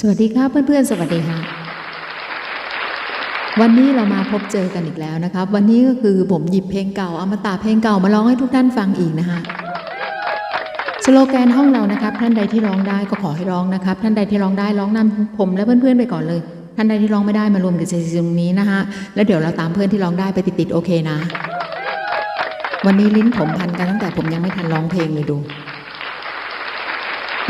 สวัสดีครับเพื่อนๆ สวัสดีค่ะ วันนี้เรามาพบเจอกันอีกแล้วนะครับ วันนี้ก็คือผมหยิบเพลงเก่าอมตะเพลงเก่ามาร้องให้ทุกท่านฟังอีกนะคะสโลแกนห้องเรานะครับ ท่านใดที่ร้องได้ก็ขอให้ร้องนะครับ ท่านใดที่ร้องได้ร้องนำผมและเพื่อนๆไปก่อนเลย ท่านใดที่ร้องไม่ได้มารวมกันตรงนี้นะคะแล้วเดี๋ยวเราตามเพื่อนที่ร้องได้ไปติดๆโอเคนะ วันนี้ลิ้นผมพันกันตั้งแต่ผมยังไม่ทันร้องเพลงเลยดู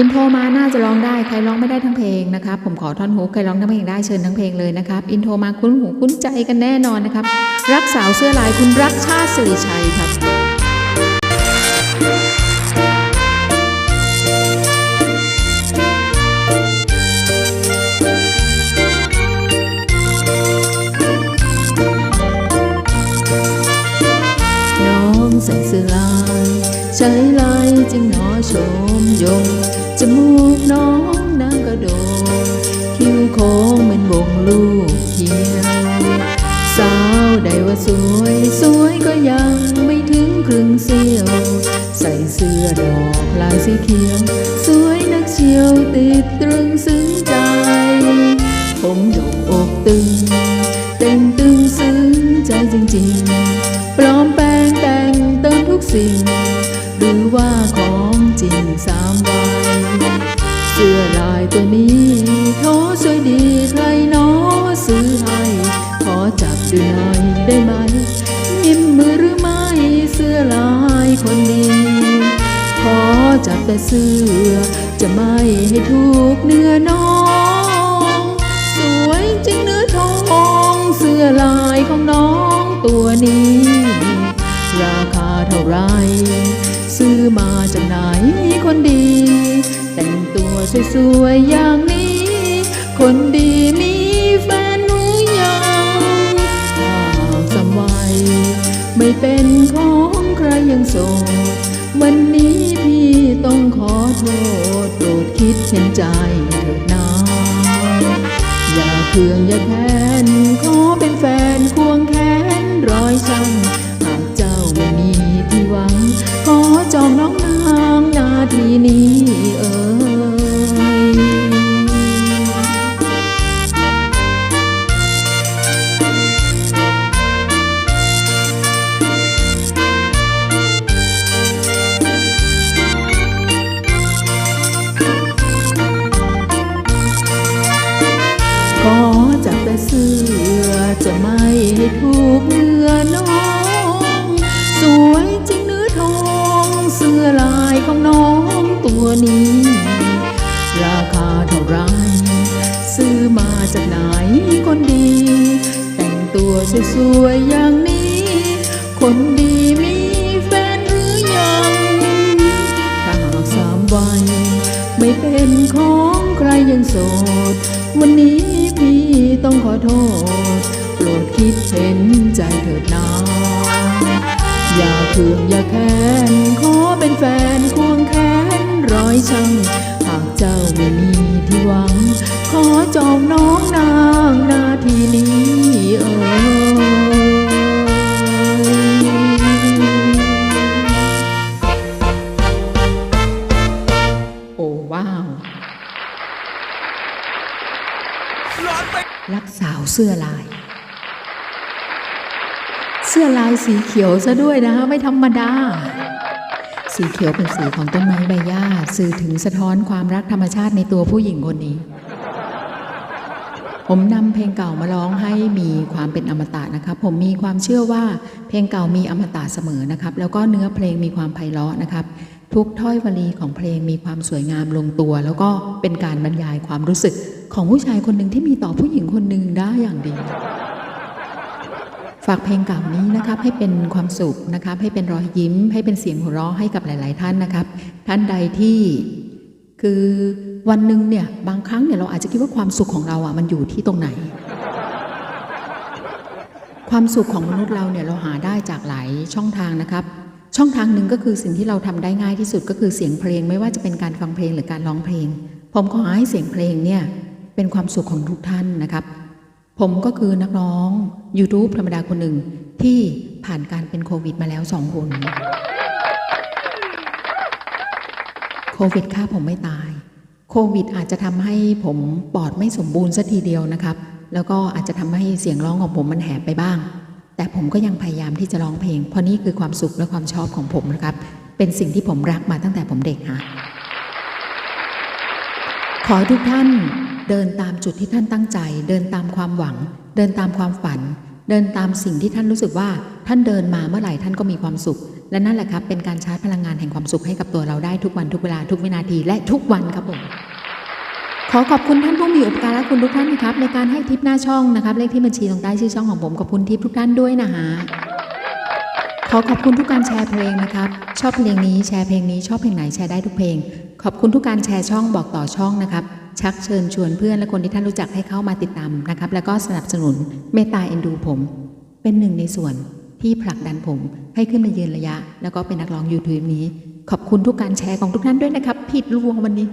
อินโทรมาน่าจะร้องได้ใครร้องไม่ได้ทั้งเพลงนะครับ ผมขอท่อนฮุกใครร้องทั้งเพลงได้เชิญทั้งเพลงเลยนะครับ อินโทรมาคุ้นหูคุ้นใจกันแน่นอนนะครับ รักสาวเสื้อลายคุณรักชาติสิริชัยครับน้องใส่เสื้อลายใช้ลายจึงหนอชมยง จมูกน้องนางกระโดดคิ้วโค้งเหมือนวงลูกเขียวสาวใดว่าสวยสวยก็ยังไม่ถึงครึ่งเสี้ยว ใส่เสื้อดอกลายสีเขียว สวยนักเชียวติดตรึงซึ้งใจ ผมดกอกตึงเต่งตึงซึ้งใจจริงๆ ปลอมแปลงแต่งเติมทุกสิ่ง ตัวนี้โทสวยดีใครหนอซื้อให้ขอจับดูหน่อยได้ไหมยิ้มมือหรือไม่เสื้อลายคนดี ขอจับแต่เสื้อ จะไม่ให้ถูกเนื้อน้อง สวยจริงเนื้อทองเสื้อลายของน้องตัวนี้ ราคาเท่าไหรซื้อมาจากไหนคนดีแต่ สวยๆอย่างนี้ คนดีมีแฟนหรือยังถ้าหากสำไวัยไม่เป็นของใครยังโสด วันนี้พี่ต้องขอโทษโปรดคิดเห็นใจเถิดนาอย่าเคืองอย่าแค้นขอเป็นแฟนควงแขนร้อยช่าง จับแต่เสื้อจะไม่ให้ถูกเนื้อน้อง สวยจริงเนื้อทองเสื้อลายของน้องตัวนี้ ราคาเท่าไร ซื้อมาจากไหนคนดี แต่งตัวสวยๆอย่างนี้ คนดีมีแฟนหรือยังถ้าหากสามวันไม่เป็นของใครยังโสด วันนี้พี่ต้องขอโทษ โปรดคิดเห็นใจเถิดนาอย่าเคืองอย่าแค้น ขอเป็นแฟนควงแขนร้อยช่างหากเจ้าไม่มีที่หวัง ขอจองน้องนางนาทีนี้เออ เสื้อลาย เสื้อลายสีเขียวซะด้วยนะคะไม่ธรรมดา สีเขียวเป็นสีของต้นไม้ใบหญ้าสื่อถึงสะท้อนความรักธรรมชาติในตัวผู้หญิงคนนี้ ผมนำเพลงเก่ามาร้องให้มีความเป็นอมตะนะครับ ผมมีความเชื่อว่าเพลงเก่ามีอมตะเสมอนะครับ แล้วก็เนื้อเพลงมีความไพเราะนะครับทุกถ้อยวลีของเพลงมีความสวยงามลงตัว แล้วก็เป็นการบรรยายความรู้สึกของผู้ชายคนหนึ่งที่มีต่อผู้หญิงคนหนึ่ง ฝากเพลงเก่านี้นะครับให้เป็นความสุขนะครับให้เป็นรอยยิ้ม ให้เป็นเสียงหัวเราะให้กับหลาย ๆ ท่านนะครับ ท่านใดที่คือวันหนึ่งเนี่ยบางครั้งเนี่ยเราอาจจะคิดว่าความสุขของเราอะมันอยู่ที่ตรงไหน ความสุขของมนุษย์เราเนี่ยเราหาได้จากหลายช่องทางนะครับ ช่องทางหนึ่งก็คือสิ่งที่เราทำได้ง่ายที่สุดก็คือเสียงเพลงไม่ว่าจะเป็นการฟังเพลงหรือการร้องเพลง ผมขอให้เสียงเพลงเนี่ยเป็นความสุขของทุกท่านนะครับ ผมก็คือนักร้อง YouTube ธรรมดาคนหนึ่งที่ผ่านการเป็นโควิดมาแล้วสองคนโควิดฆ่าผมไม่ตาย โควิดอาจจะทำให้ผมปอดไม่สมบูรณ์สัทีเดียวนะครับ แล้วก็อาจจะทำให้เสียงร้องของผมมันแหบไปบ้าง แต่ผมก็ยังพยายามที่จะร้องเพลง เพราะนี่คือความสุขและความชอบของผมนะครับ เป็นสิ่งที่ผมรักมาตั้งแต่ผมเด็กฮะขอทุกท่าน เดินตามจุดที่ท่านตั้งใจ เดินตามความหวัง เดินตามความฝัน เดินตามสิ่งที่ท่านรู้สึกว่า ท่านเดินมาเมื่อไหร่ท่านก็มีความสุข และนั่นแหละครับ เป็นการชาร์จพลังงานแห่งความสุขให้กับตัวเราได้ทุกวันทุกเวลาทุกวินาทีและทุกวันครับผมขอขอบคุณท่านผู้มีอุปการะคุณทุกท่านนะครับในการให้ทิปหน้าช่องนะครับ เลขที่บัญชีตรงใต้ชื่อช่องของผมขอบคุณทิปทุกท่านด้วยนะฮะขอขอบคุณทุกการแชร์เพลงนะครับ ชอบเพลงนี้แชร์เพลงนี้ชอบเพลงไหนแชร์ได้ทุกเพลง ขอบคุณทุกการแชร์ช่องบอกต่อช่องนะครับ ชักเชิญชวนเพื่อนและคนที่ท่านรู้จักให้เข้ามาติดตามนะครับ แล้วก็สนับสนุนเมตตาเอ็นดูผม เป็นหนึ่งในส่วนที่ผลักดันผมให้ขึ้นมายืนระยะ แล้วก็เป็นนักร้องยูทูบนี้ ขอบคุณทุกการแชร์ของทุกท่านด้วยนะครับ ผิดลวงวันนี้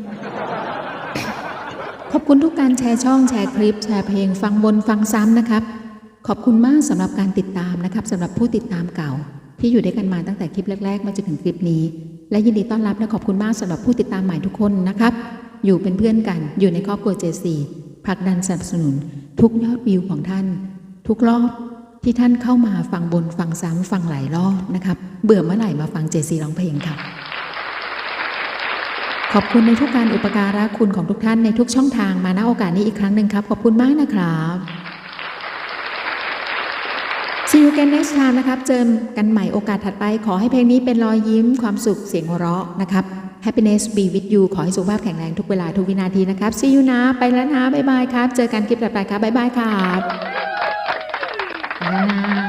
ขอบคุณทุกการแชร์ช่องแชร์คลิป แชร์เพลง ฟังบนฟังซ้ำนะครับ ขอบคุณมากสำหรับการติดตามนะครับสำหรับผู้ติดตามเก่า ที่อยู่ด้วยกันมาตั้งแต่คลิปแรก ๆ มาจนถึงคลิปนี้ และยินดีต้อนรับและขอบคุณมากสำหรับผู้ติดตามใหม่ทุกคนนะครับ อยู่เป็นเพื่อนกัน อยู่ในครอบครัว J4 ผลักดันสนับสนุน ทุกยอดวิวของท่าน ทุกรอบที่ท่านเข้ามาฟังบนฟังซ้ำฟังหลายรอบนะครับเบื่อเมื่อไหร่มาฟัง J4 ร้องเพลงครับขอบคุณในทุกการอุปการะคุณของทุกท่านในทุกช่องทางมาณโอกาสนี้อีกครั้งหนึ่งครับ ขอบคุณมากนะครับ See you again next time นะครับ เจอกันใหม่โอกาสถัดไป ขอให้เพลงนี้เป็นรอยยิ้มความสุขเสียงหัวเราะนะครับ Happiness be with you ขอให้สุขภาพแข็งแรงทุกเวลาทุกวินาทีนะครับ See you นะ ไปแล้วนะ บ๊ายบายครับ เจอกันคลิปต่อไปครับ บ๊ายบายครับบ๊ายบาย